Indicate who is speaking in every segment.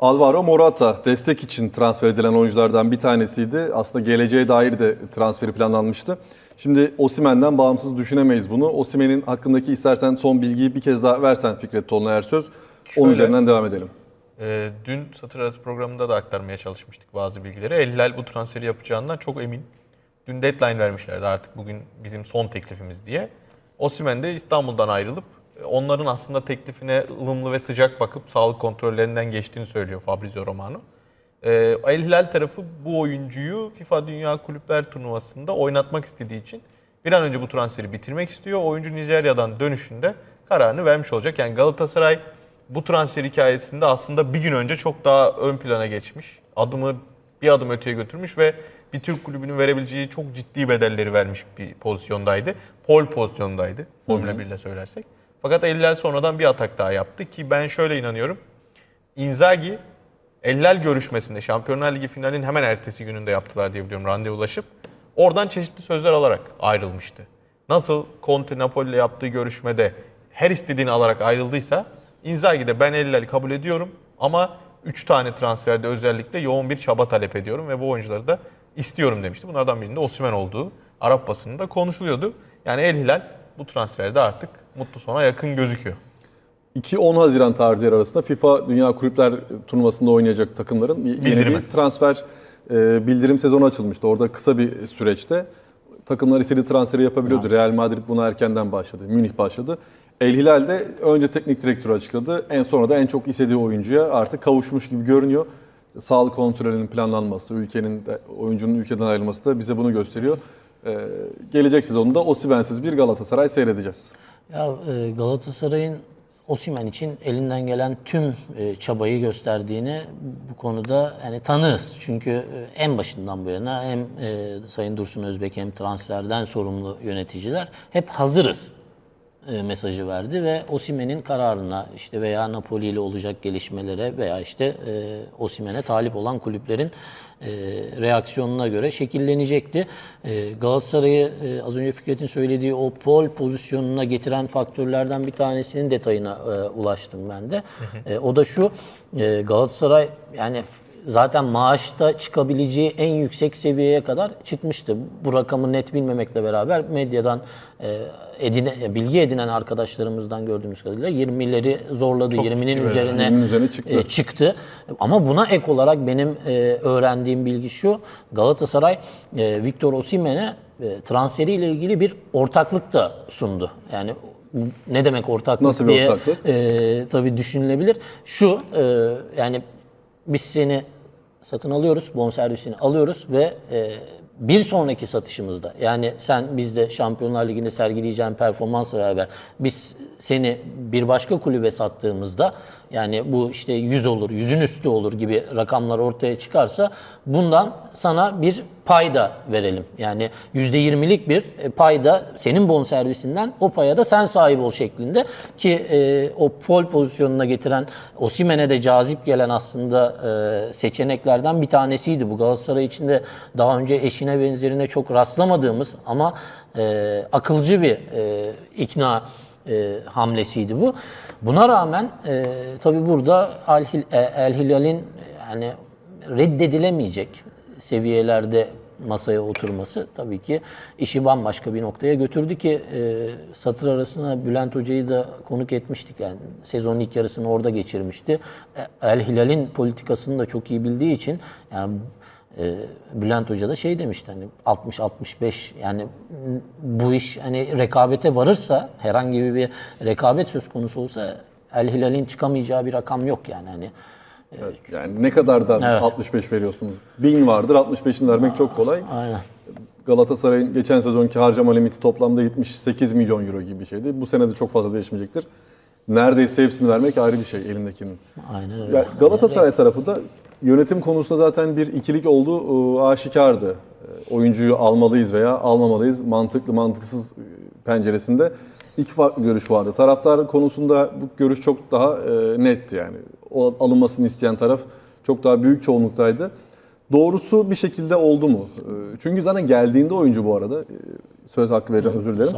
Speaker 1: Alvaro Morata destek için transfer edilen oyunculardan bir tanesiydi. Aslında geleceğe dair de transferi planlanmıştı. Şimdi Osimen'den bağımsız düşünemeyiz bunu. Osimen'in hakkındaki istersen son bilgiyi bir kez daha versen Fikret Tolunay Ersöz. Onun
Speaker 2: Şöyle.
Speaker 1: üzerinden devam edelim.
Speaker 2: Ee, dün satır arası programında da aktarmaya çalışmıştık bazı bilgileri. El Hilal bu transferi yapacağından çok emin. Dün deadline vermişlerdi artık bugün bizim son teklifimiz diye. Osimhen de İstanbul'dan ayrılıp e, onların aslında teklifine ılımlı ve sıcak bakıp sağlık kontrollerinden geçtiğini söylüyor Fabrizio Romano. Ee, El Hilal tarafı bu oyuncuyu FIFA Dünya Kulüpler Turnuvası'nda oynatmak istediği için bir an önce bu transferi bitirmek istiyor. Oyuncu Nijerya'dan dönüşünde kararını vermiş olacak. Yani Galatasaray bu transfer hikayesinde aslında bir gün önce çok daha ön plana geçmiş. Adımı bir adım öteye götürmüş ve bir Türk kulübünün verebileceği çok ciddi bedelleri vermiş bir pozisyondaydı. Pol pozisyondaydı Formula 1 ile söylersek. Fakat Eller sonradan bir atak daha yaptı ki ben şöyle inanıyorum. Inzaghi Eller görüşmesinde Şampiyonlar Ligi finalinin hemen ertesi gününde yaptılar diye biliyorum randevulaşıp. Oradan çeşitli sözler alarak ayrılmıştı. Nasıl Conte Napoli ile yaptığı görüşmede her istediğini alarak ayrıldıysa Inzaghi de ben Eller'i kabul ediyorum ama 3 tane transferde özellikle yoğun bir çaba talep ediyorum ve bu oyuncuları da istiyorum demişti. Bunlardan birinde Osimhen olduğu Arap basınında konuşuluyordu. Yani El Hilal bu transferde artık mutlu sona yakın gözüküyor.
Speaker 1: 2-10 Haziran tarihleri arasında FIFA Dünya Kulüpler Turnuvası'nda oynayacak takımların bir, yeni
Speaker 2: Bildirimi.
Speaker 1: bir transfer e, bildirim sezonu açılmıştı. Orada kısa bir süreçte takımlar istediği transferi yapabiliyordu. Real Madrid buna erkenden başladı. Münih başladı. El Hilal de önce teknik direktörü açıkladı. En sonra da en çok istediği oyuncuya artık kavuşmuş gibi görünüyor. Sağlık kontrolünün planlanması, ülkenin de, oyuncunun ülkeden ayrılması da bize bunu gösteriyor. E, gelecek sezonda Osimhen'siz bir Galatasaray seyredeceğiz.
Speaker 3: Ya e, Galatasaray'ın Osimhen için elinden gelen tüm e, çabayı gösterdiğini bu konuda yani tanığız. Çünkü e, en başından bu yana hem e, Sayın Dursun Özbek hem transferden sorumlu yöneticiler hep hazırız e, mesajı verdi ve Osimhen'in kararına işte veya Napoli ile olacak gelişmelere veya işte e, Osimhen'e talip olan kulüplerin e, reaksiyonuna göre şekillenecekti. E, Galatasaray'ı e, az önce Fikret'in söylediği o pol pozisyonuna getiren faktörlerden bir tanesinin detayına e, ulaştım ben de. E, o da şu e, Galatasaray yani zaten maaşta çıkabileceği en yüksek seviyeye kadar çıkmıştı. Bu rakamı net bilmemekle beraber medyadan e, edine, bilgi edinen arkadaşlarımızdan gördüğümüz kadarıyla 20'leri zorladı. 20'nin üzerine,
Speaker 1: 20'nin üzerine çıktı.
Speaker 3: e, çıktı. Ama buna ek olarak benim e, öğrendiğim bilgi şu. Galatasaray e, Victor Osimhen'e e, transferiyle ilgili bir ortaklık da sundu. Yani ne demek ortaklık
Speaker 1: Nasıl bir
Speaker 3: diye
Speaker 1: ortaklık?
Speaker 3: e, tabii düşünülebilir. Şu e, yani biz seni satın alıyoruz, bonservisini alıyoruz ve e, bir sonraki satışımızda yani sen bizde Şampiyonlar Ligi'nde sergileyeceğin performansla beraber biz seni bir başka kulübe sattığımızda yani bu işte 100 olur, 100'ün üstü olur gibi rakamlar ortaya çıkarsa bundan sana bir payda verelim. Yani %20'lik bir e, payda senin bonservisinden o paya da sen sahip ol şeklinde ki e, o pol pozisyonuna getiren Osimhen'e de cazip gelen aslında e, seçeneklerden bir tanesiydi bu. Galatasaray için de daha önce eşine benzerine çok rastlamadığımız ama e, akılcı bir e, ikna e, hamlesiydi bu. Buna rağmen e, tabii burada El, e, El Hilal'in yani reddedilemeyecek seviyelerde masaya oturması tabii ki işi bambaşka bir noktaya götürdü ki e, satır arasına Bülent Hoca'yı da konuk etmiştik. Yani sezonun ilk yarısını orada geçirmişti. E, El Hilal'in politikasını da çok iyi bildiği için yani e, Bülent Hoca da şey demişti hani 60-65 yani bu iş hani rekabete varırsa herhangi bir rekabet söz konusu olsa El Hilal'in çıkamayacağı bir rakam yok yani hani
Speaker 1: Yani ne kadardan
Speaker 3: Evet.
Speaker 1: 65 veriyorsunuz? 1000 vardır, 65'ini vermek çok kolay.
Speaker 3: aynen.
Speaker 1: Galatasaray'ın geçen sezonki harcama limiti toplamda 78 milyon euro gibi bir şeydi. Bu sene de çok fazla değişmeyecektir. Neredeyse hepsini vermek ayrı bir şey elindekinin.
Speaker 3: Aynen öyle.
Speaker 1: Ya Galatasaray tarafı da yönetim konusunda zaten bir ikilik olduğu e, aşikardı. E, Oyuncuyu almalıyız veya almamalıyız mantıklı mantıksız e, penceresinde iki farklı görüş vardı. Taraftar konusunda bu görüş çok daha netti yani. O alınmasını isteyen taraf çok daha büyük çoğunluktaydı. Doğrusu bir şekilde oldu mu? Çünkü zaten geldiğinde oyuncu bu arada söz hakkı vereceğim özür dilerim.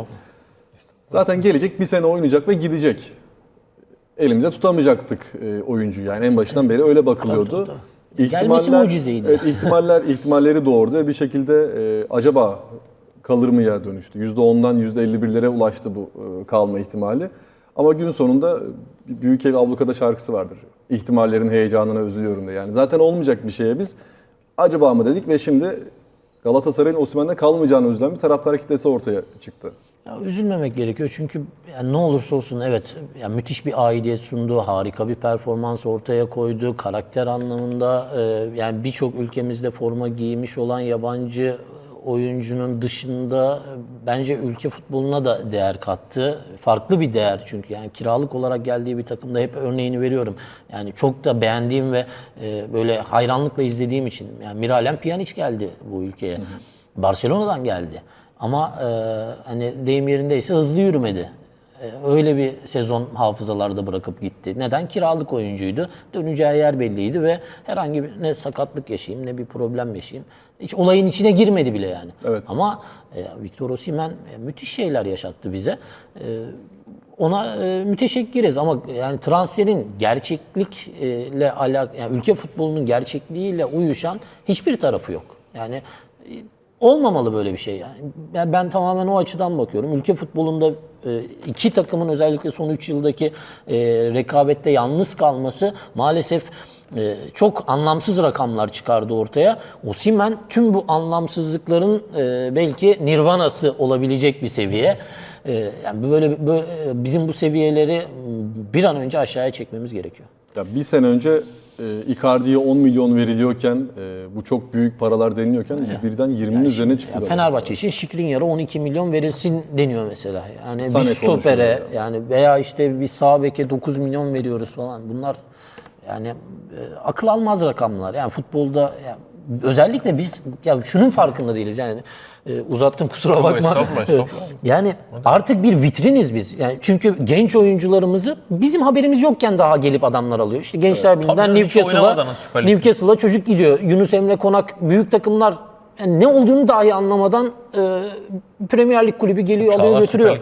Speaker 1: Zaten gelecek bir sene oynayacak ve gidecek. elimize tutamayacaktık oyuncuyu. Yani en başından beri öyle bakılıyordu.
Speaker 3: Gelmesi mucizeydi.
Speaker 1: Evet, ihtimaller ihtimalleri doğurdu ve bir şekilde e, acaba kalır mıya dönüştü. %10'dan %51'lere ulaştı bu e, kalma ihtimali. Ama gün sonunda büyük ev ablukada şarkısı vardır. İhtimallerin heyecanına üzülüyorum diye. Yani zaten olmayacak bir şeye biz acaba mı dedik ve şimdi Galatasaray'ın Osimhen'de kalmayacağını üzülen bir taraftar kitlesi ortaya çıktı.
Speaker 3: Ya üzülmemek gerekiyor çünkü yani ne olursa olsun evet yani müthiş bir aidiyet sundu, harika bir performans ortaya koydu. Karakter anlamında e, yani birçok ülkemizde forma giymiş olan yabancı oyuncunun dışında e, bence ülke futboluna da değer kattı. Farklı bir değer çünkü yani kiralık olarak geldiği bir takımda hep örneğini veriyorum. Yani çok da beğendiğim ve e, böyle hayranlıkla izlediğim için yani Miralem Pjanic geldi bu ülkeye. Barcelona'dan geldi. Ama e, hani deyim yerindeyse hızlı yürümedi. E, öyle bir sezon hafızalarda bırakıp gitti. Neden? Kiralık oyuncuydu. Döneceği yer belliydi ve herhangi bir ne sakatlık yaşayayım ne bir problem yaşayayım. Hiç olayın içine girmedi bile yani.
Speaker 1: Evet.
Speaker 3: Ama e, Victor Osimhen e, müthiş şeyler yaşattı bize. E, ona e, müteşekkiriz ama yani transferin gerçeklikle alak yani ülke futbolunun gerçekliğiyle uyuşan hiçbir tarafı yok. Yani e, olmamalı böyle bir şey yani. Ben, ben tamamen o açıdan bakıyorum. Ülke futbolunda e, iki takımın özellikle son 3 yıldaki e, rekabette yalnız kalması maalesef e, çok anlamsız rakamlar çıkardı ortaya. Osimhen tüm bu anlamsızlıkların belki nirvanası olabilecek bir seviye. Yani böyle, böyle bizim bu seviyeleri bir an önce aşağıya çekmemiz gerekiyor.
Speaker 1: Ya bir sene önce e, Icardi'ye 10 milyon veriliyorken, e, bu çok büyük paralar deniliyorken birden 20'nin üzerine çıktı.
Speaker 3: Ya. Fenerbahçe için Şikrinyar'a 12 milyon verilsin deniyor mesela. Yani
Speaker 1: Sané
Speaker 3: bir stopere
Speaker 1: konuşuluyor.
Speaker 3: yani veya işte bir sağ beke 9 milyon veriyoruz falan. Bunlar yani e, akıl almaz rakamlar. Yani futbolda yani özellikle biz ya şunun farkında değiliz yani e, uzattım kusura bakma.
Speaker 2: estağfurullah, estağfurullah.
Speaker 3: Yani artık bir vitriniz biz. Yani çünkü genç oyuncularımızı bizim haberimiz yokken daha gelip adamlar alıyor. İşte Gençler Birliği'nden
Speaker 2: yani hiç
Speaker 3: Newcastle'a. Newcastle'a çocuk gidiyor. Yunus Emre Konak büyük takımlar yani ne olduğunu dahi anlamadan e, Premier Lig kulübü geliyor
Speaker 2: Çağlar
Speaker 3: alıyor götürüyor.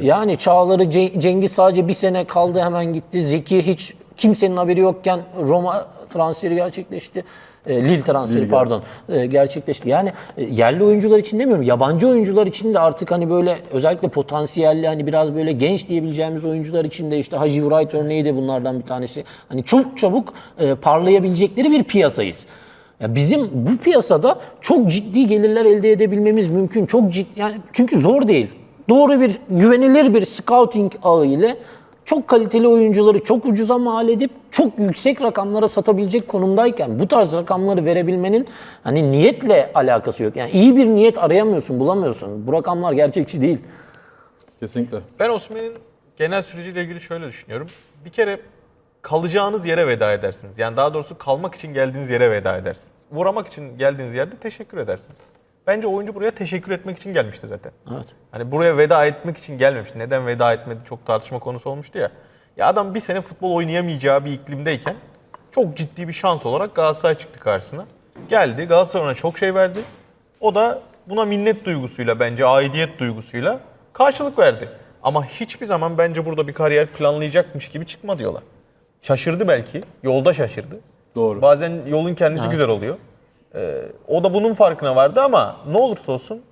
Speaker 3: Yani Çağlar'ı Ce- Cengiz sadece bir sene kaldı hemen gitti. Zeki hiç kimsenin haberi yokken Roma transferi gerçekleşti. E, Lille transferi
Speaker 1: Lille.
Speaker 3: pardon e, gerçekleşti. Yani e, yerli oyuncular için demiyorum. Yabancı oyuncular için de artık hani böyle özellikle potansiyelli hani biraz böyle genç diyebileceğimiz oyuncular için de işte Hacı Wright örneği de bunlardan bir tanesi. Hani çok çabuk e, parlayabilecekleri bir piyasadayız. Ya bizim bu piyasada çok ciddi gelirler elde edebilmemiz mümkün. Çok ciddi yani çünkü zor değil. Doğru bir güvenilir bir scouting ağı ile çok kaliteli oyuncuları çok ucuza mal edip çok yüksek rakamlara satabilecek konumdayken bu tarz rakamları verebilmenin hani niyetle alakası yok. Yani iyi bir niyet arayamıyorsun, bulamıyorsun. Bu rakamlar gerçekçi değil.
Speaker 1: Kesinlikle.
Speaker 2: Ben Osimhen'in genel süreciyle ilgili şöyle düşünüyorum. Bir kere kalacağınız yere veda edersiniz. Yani daha doğrusu kalmak için geldiğiniz yere veda edersiniz. Uğramak için geldiğiniz yerde teşekkür edersiniz. Bence oyuncu buraya teşekkür etmek için gelmişti zaten.
Speaker 3: Evet.
Speaker 2: Hani buraya veda etmek için gelmemiş. Neden veda etmedi çok tartışma konusu olmuştu ya. Ya adam bir sene futbol oynayamayacağı bir iklimdeyken çok ciddi bir şans olarak Galatasaray çıktı karşısına. Geldi Galatasaray ona çok şey verdi. O da buna minnet duygusuyla bence aidiyet duygusuyla karşılık verdi. Ama hiçbir zaman bence burada bir kariyer planlayacakmış gibi çıkma diyorlar. Şaşırdı belki. Yolda şaşırdı.
Speaker 1: Doğru.
Speaker 2: Bazen yolun kendisi güzel oluyor. Ee, o da bunun farkına vardı ama ne olursa olsun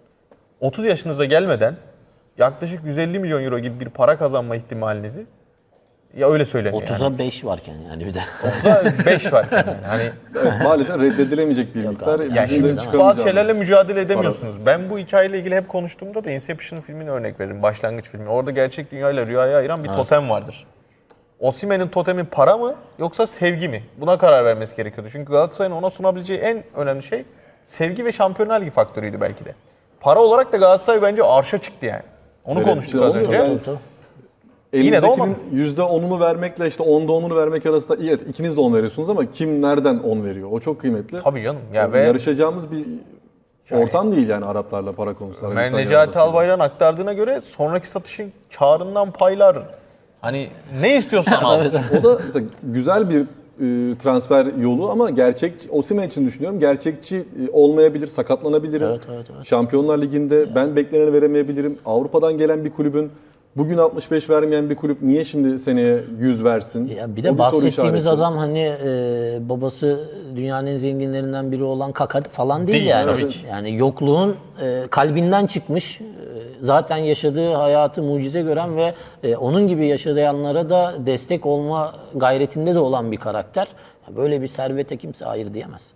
Speaker 2: 30 yaşınıza gelmeden yaklaşık 150 milyon euro gibi bir para kazanma ihtimalinizi ya öyle söyleniyor
Speaker 3: 30'a 5 varken yani bir de.
Speaker 2: yani. 5 var yani. Hani
Speaker 1: Evet, maalesef reddedilemeyecek bir miktar.
Speaker 3: abi.
Speaker 1: Bizim
Speaker 2: ya
Speaker 1: de
Speaker 2: şimdi
Speaker 1: çıkamayacağımız.
Speaker 2: bazı şeylerle mücadele edemiyorsunuz. Ben bu hikayeyle ilgili hep konuştuğumda da Inception filmini örnek veririm. Başlangıç filmi. Orada gerçek dünyayla rüyayı ayıran bir totem vardır. Osimhen'in totemi para mı yoksa sevgi mi? Buna karar vermesi gerekiyordu. Çünkü Galatasaray'ın ona sunabileceği en önemli şey sevgi ve Şampiyonlar Ligi faktörüydü belki de. Para olarak da Galatasaray bence arşa çıktı yani. Onu
Speaker 1: Öyle
Speaker 2: konuştuk
Speaker 1: şey
Speaker 2: az önce.
Speaker 1: Yani-.
Speaker 2: Yine de
Speaker 1: Elinizdekinin %10'unu vermekle işte 10'da 10'unu vermek arasında iyi evet ikiniz de 10 veriyorsunuz ama kim nereden 10 veriyor? O çok kıymetli.
Speaker 2: Tabii canım. Ya ve
Speaker 1: Yarışacağımız bir ortam değil yani Araplarla para konusunda. Arabistan
Speaker 2: Necati. Albayrak'ın aktardığına göre sonraki satışın karından paylar. Hani ne istiyorsan al.
Speaker 1: O da mesela güzel bir e, transfer yolu ama gerçek Osimhen için düşünüyorum. Gerçekçi e, olmayabilir, sakatlanabilirim.
Speaker 3: Evet, evet, evet.
Speaker 1: Şampiyonlar Ligi'nde ben bekleneni veremeyebilirim. Avrupa'dan gelen bir kulübün Bugün 65 vermeyen bir kulüp niye şimdi seneye 100 versin?
Speaker 3: Ya bir
Speaker 1: O
Speaker 3: de
Speaker 1: soru
Speaker 3: bahsettiğimiz
Speaker 1: işareti.
Speaker 3: adam hani e, babası dünyanın en zenginlerinden biri olan Kaka falan değil,
Speaker 2: Değil,
Speaker 3: yani.
Speaker 2: tabii ki.
Speaker 3: Yani yokluğun e, kalbinden çıkmış. Zaten yaşadığı hayatı mucize gören ve e, onun gibi yaşayanlara da destek olma gayretinde de olan bir karakter. Böyle bir servete kimse hayır diyemez.